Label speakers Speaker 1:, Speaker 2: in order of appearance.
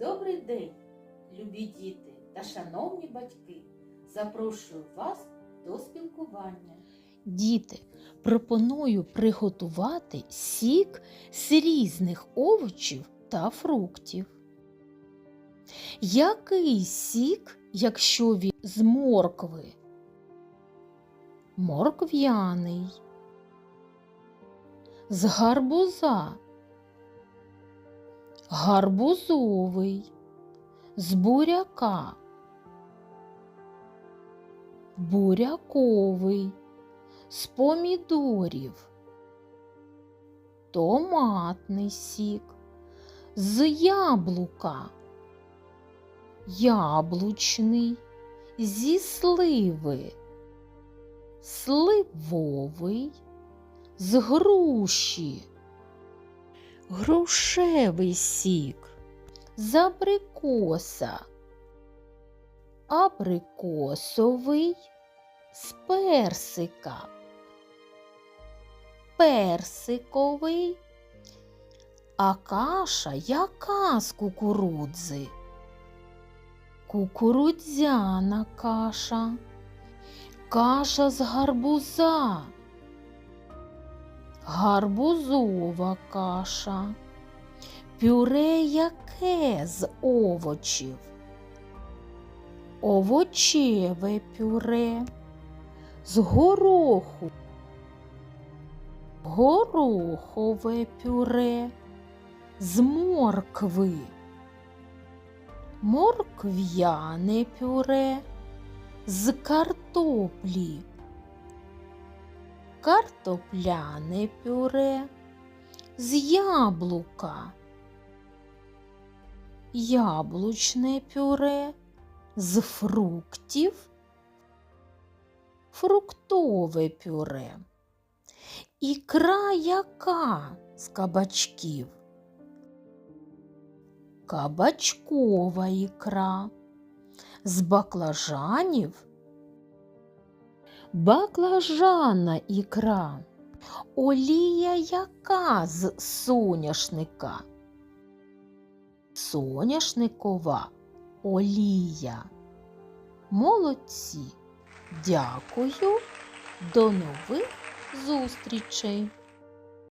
Speaker 1: Добрий день, любі діти та шановні батьки. Запрошую вас до спілкування.
Speaker 2: Діти, пропоную приготувати сік з різних овочів та фруктів. Який сік, якщо він з моркви? Моркв'яний. З гарбуза. Гарбузовий. З буряка. Буряковий. З помідорів, томатний сік, з яблука, яблучний, зі сливи, сливовий, з груші, грушевий сік, з абрикоса, абрикосовий з персика, персиковий, а каша яка з кукурудзи? Кукурудзяна каша, каша з гарбуза, гарбузова каша, пюре яке з овочів, овочеве пюре з гороху, горохове пюре, з моркви, моркв'яне пюре, з картоплі, картопляне пюре, з яблука, яблучне пюре, з фруктів фруктове пюре. Ікра яка з кабачків? Кабачкова ікра. З баклажанів? Баклажана ікра. Олія яка з соняшника? Соняшникова олія. Молодці! Дякую, до нових зустрічей!